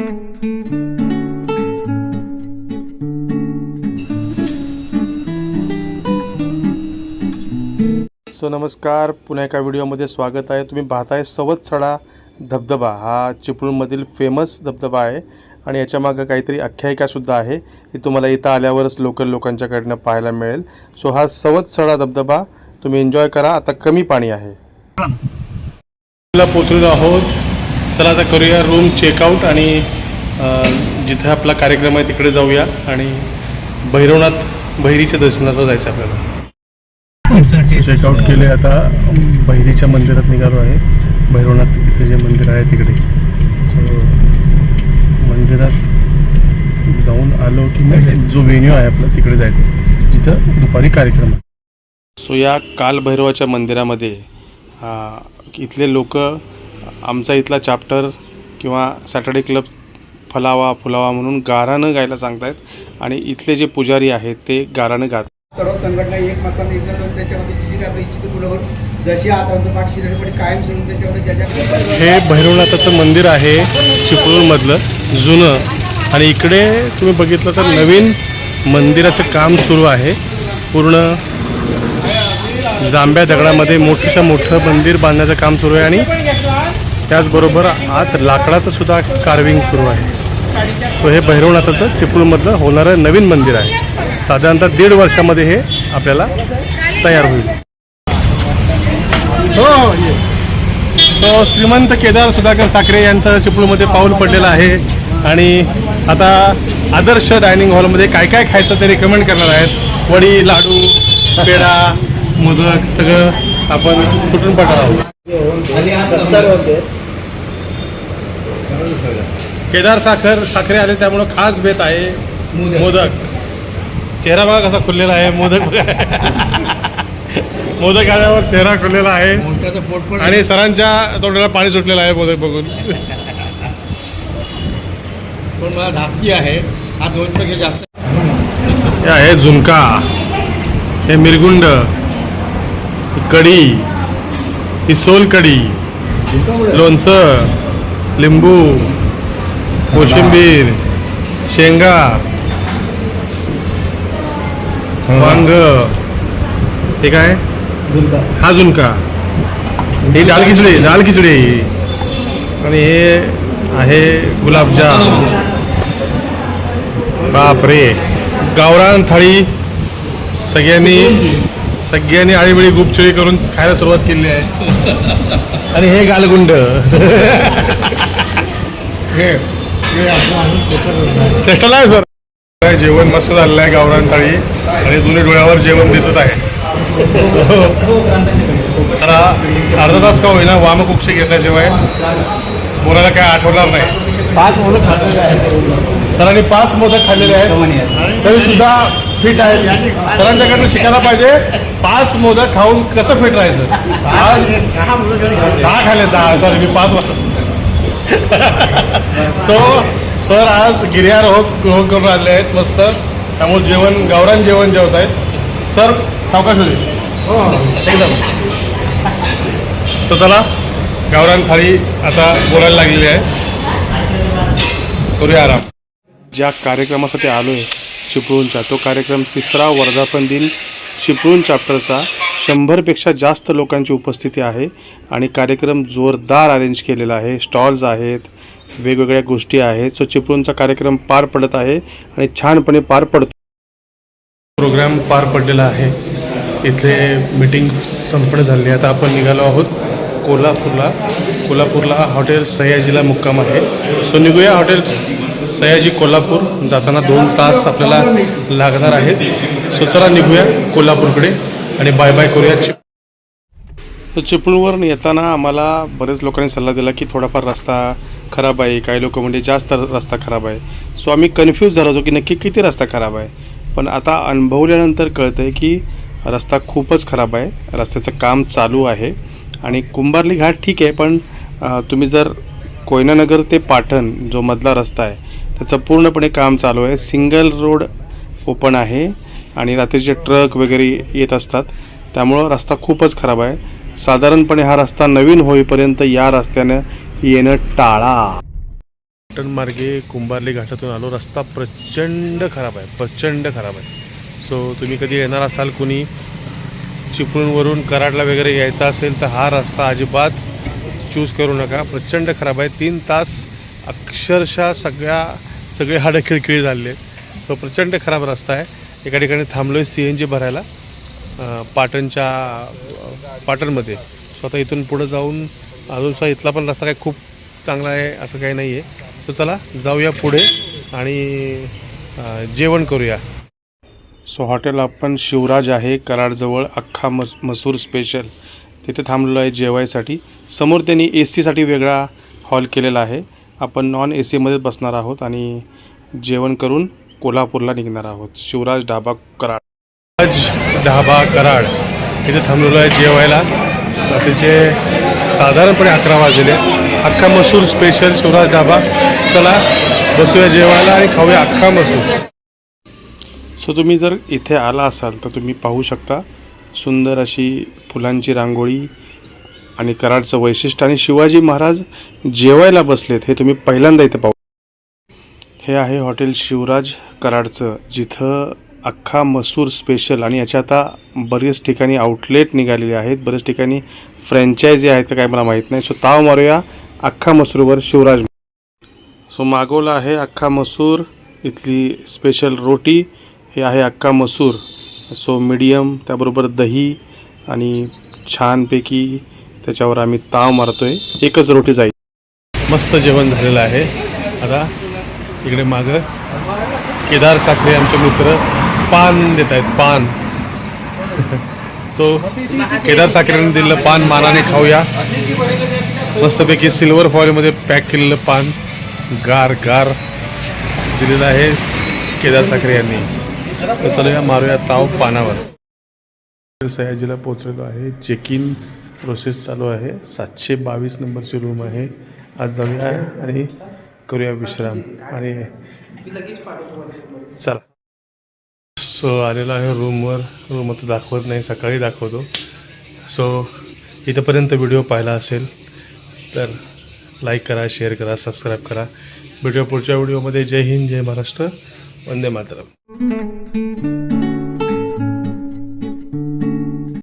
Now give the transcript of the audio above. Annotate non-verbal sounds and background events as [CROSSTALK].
So नमस्कार पुन्हा एका व्हिडिओमध्ये स्वागत आहे. तुम्ही पाहताय सवतसडा धबधबा. हा चिपळूणमधील फेमस धबधबा आहे आणि याच्या मागं काहीतरी आख्यायिकासुद्धा आहे. ती तुम्हाला इथं आल्यावरच लोकल लोकांच्याकडनं पाहायला मिळेल. सो हा सवतसडा धबधबा तुम्ही एन्जॉय करा. आता कमी पाणी आहे. पोचलेलो आहोत. चला आता करूया रूम चेकआउट आणि जिथे आपला कार्यक्रम आहे तिकडे जाऊया आणि भैरवनाथ बहिरीच्या दर्शनाला जायचं आपल्याला. चेकआउट केले आता बहिरीच्या मंदिरात निघालो आहे. भैरवनाथ इथे जे मंदिर आहे तिकडे. मंदिरात जाऊन आलो की मग जो वेन्यू आहे आपला तिकडे जायचं. जिथं दुपारी कार्यक्रम आहे. सो या कालभैरवाच्या मंदिरामध्ये इथले लोक आमचा इथला चॅप्टर किंवा सॅटर्डे क्लब फलावा फुलावा म्हणून गारानं गायला सांगतायत. आणि इथले जे पुजारी आहेत ते गारानं गात सर्व संघटना एकमताने एकत्र येऊन त्याच्यामध्ये जी जी काही इच्छित पुढे जशी आता पाठ शिरपणे कायम सोडून त्याच्यामध्ये ज्याच्या हे भैरवनाथाचं मंदिर आहे चिपळूणमधलं जुनं. आणि इकडे तुम्ही बघितलं तर नवीन मंदिराचं काम सुरू आहे. पूर्ण जांभ्या दगडामध्ये मोठंच्या मोठं मंदिर बांधण्याचं काम सुरू आहे आणि त्याचबरोबर आत लाकडाचं सुद्धा कार्विंग सुरू आहे. सो हे भैरवनाथाचं चिपळूणमधलं होणारं नवीन मंदिर आहे. साधारणतः दीड वर्षामध्ये हे आपल्याला तयार होईल. हो तो श्रीमंत केदार सुधाकर साखरे यांचं चिपळूमध्ये पाऊल पडलेलं आहे. आणि आता आदर्श डायनिंग हॉलमध्ये काय काय खायचं ते रिकमेंड करणार आहेत. वडी लाडू पेढा मोदक सगळं आपण तुटून पडणार आहोत केदार साखर साखरे आले त्यामुळं खास बेत आहे मोदक. चेहरा बघा कसा खुललेला आहे मोदक. मोदक आल्यावर चेहरा खुललेला आहे. आणि सरांच्या तोंडाला पाणी सुटलेलं आहे मोदक बघून. पण मला धास्ती आहे. हा दोन पेक्षा जास्त हे आहे झुणका. हे मिरगुंड. कढी ही सोल कढी लोणचं लिंबू कोशिंबीर शेंगा वांग हे काय? हा झुणका. ही दाल खिचडी दाल खिचडी. आणि हे आहे गुलाबजाम. बापरे. गावरान थाळी सगळ्यांनी सगळ्यांनी आळीबिळी गुपचुळी करून खायला सुरुवात केली आहे. [LAUGHS] आणि हे गालगुंड. हे चेष्टाला आहे सर काय जेवण मस्त झालेलं आहे गावरान थाळी. आणि दोन्ही डोळ्यावर जेवण दिसत आहे. [LAUGHS] तर अर्धा तास का होईना वामकुक्षी घेतल्याशिवाय कोणाला काय आठवणार नाही. पाच आहेत. सरांनी पाच मोदक खाल्लेले आहेत. तरी सुद्धा फिट आहेत. सरांच्याकडनं शिकायला पाहिजे. पाच मोदक खाऊन कसं फिट राहायचं? आज दहा खाल्ले. दहा. सॉरी मी पाच सो सर आज गिर्यारोहक रोहक करून आले आहेत मस्त. त्यामुळे जेवण गावरान जेवण जेवत आहेत. सर सावकाश होते एकदम. तर चला. गावरान थाळी आता बोलायला लागलेली आहे. करूया आराम. ज्या कार्यक्रमासाठी आलो आहे चिपळूणचा तो कार्यक्रम तिसरा वर्धापन दिन चिपळूण चॅप्टरचा शंभरपेक्षा जास्त लोकांची उपस्थिती आहे आणि कार्यक्रम जोरदार अरेंज केलेला आहे. स्टॉल्स आहेत वेगवेगळ्या गोष्टी आहेत. सो चिपळूणचा कार्यक्रम पार पडत आहे आणि छानपणे पार पडतो. प्रोग्राम पार पडलेला आहे. इथले मीटिंग संपन्न झाली आता आपण निघालो आहोत कोल्हापूरला. कोल्हापूरला हॉटेल सयाजीला मुक्काम आहे. सो निघूया हॉटेल सयाजी कोल्हापूर जाताना दोन तास आपल्याला लागणार आहेत. सो चला निघूया कोल्हापूरकडे आणि बाय बाय करूया. चिप तर चिपळूणवरून येताना आम्हाला बरेच लोकांनी सल्ला दिला की थोडाफार रस्ता खराब आहे. काही लोक म्हणजे जास्त रस्ता खराब आहे. सो आम्ही कन्फ्यूज झालो होतो की नक्की किती रस्ता खराब आहे. पण आता अनुभवल्यानंतर कळतं आहे की रस्ता खूपच खराब आहे. रस्त्याचं काम चालू आहे. आणि कुंभारली घाट ठीक आहे पण तुम्ही जर कोयनानगर ते पाटण जो मधला रस्ता आहे त्याचं पूर्णपणे काम चालू आहे. सिंगल रोड ओपन आहे आणि रात्रीचे ट्रक वगैरे येत असतात त्यामुळं रस्ता खूपच खराब आहे. साधारणपणे हा रस्ता नवीन होईपर्यंत या रस्त्यानं येणं टाळा. मार्गे कुंभारली घाटातून आलो रस्ता प्रचंड खराब आहे प्रचंड खराब आहे. सो तुम्ही कधी येणार असाल कुणी चिपळूणवरून कराडला वगैरे यायचा असेल तर हा रस्ता अजिबात चूज करू नका. प्रचंड खराब आहे. तीन तास अक्षरशः सगळ्या सगळे हाडं खिळखिळी झालेले आहेत. सो प्रचंड खराब रस्ता आहे. एका ठिकाणी थांबलो आहे सी एन जी भरायला पाटणच्या पाटणमध्ये. सो आता इथून पुढं जाऊन अजून सुद्धा इथला पण रस्ता काही खूप चांगला आहे असं काही नाही आहे. सो चला जाऊया पुढे आणि जेवण करूया. सो हॉटेल आपण शिवराज आहे कराडजवळ अख्खा मस मसूर स्पेशल. तिथे थांबलेलो आहे जेवायसाठी. समोर त्यांनी ए सीसाठी वेगळा हॉल केलेला आहे. आपण नॉन ए सीमध्येच बसणार आहोत आणि जेवण करून कोल्हापूरला निघणार आहोत. शिवराज ढाबा कराड. शिवराज ढाबा कराड. इथे थांबलेलो आहे जेवायला. तिचे साधारणपणे अकरा वाजले. अख्खा मसूर स्पेशल शिवराज ढाबा. चला बसूया जेवायला आणि खाऊया अख्खा मसूर. सो तुम्ही जर इथे आला असाल तर तुम्ही पाहू शकता सुंदर अशी फुलांची रांगोळी आणि कराडचं वैशिष्ट्य. आणि शिवाजी महाराज जेवायला बसलेत हे तुम्ही पहिल्यांदा इथं पाहू. हे आहे हॉटेल शिवराज कराडचं जिथं अख्खा मसूर स्पेशल आणि याच्या आता बरेच ठिकाणी आउटलेट निघालेले आहेत. बरेच ठिकाणी फ्रँचायझी आहेत का काय मला माहीत नाही. सो ताव मारूया अख्खा मसूरवर शिवराज. सो मागवला आहे अख्खा मसूर इथली स्पेशल रोटी. हे आहे अख्खा मसूर. सो मीडियम त्याबरोबर दही आणि छानपैकी त्याच्यावर आम्ही ताव मारतो आहे एकच रोटी जाईल. मस्त जेवण झालेलं आहे. आता इकडे मागं केदार साखरे आमचे मित्र पान देत आहेत पान. [LAUGHS] सो केदार साखरेने दिलेलं पान मानाने खाऊया. मस्तपैकी सिल्वर फॉईलमध्ये पॅक केलेलं पान गार गार दिलेलं आहे केदार साखरे यांनी. तर चलूया मारूया ताव पानावर. सयाजीला पोचलेलो आहे. चेक इन प्रोसेस चालू आहे. सातशे बावीस नंबरची रूम आहे. आज जाऊया आणि करूया विश्राम. आणि चला. सो आलेलो आहे रूमवर रूम आता दाखवत नाही. सकाळी दाखवतो. सो इथंपर्यंत व्हिडिओ पाहिला असेल तर लाईक करा शेअर करा सबस्क्राईब करा. व्हिडिओ पुढच्या व्हिडिओमध्ये जय हिंद जय महाराष्ट्र. वंदे मातरम.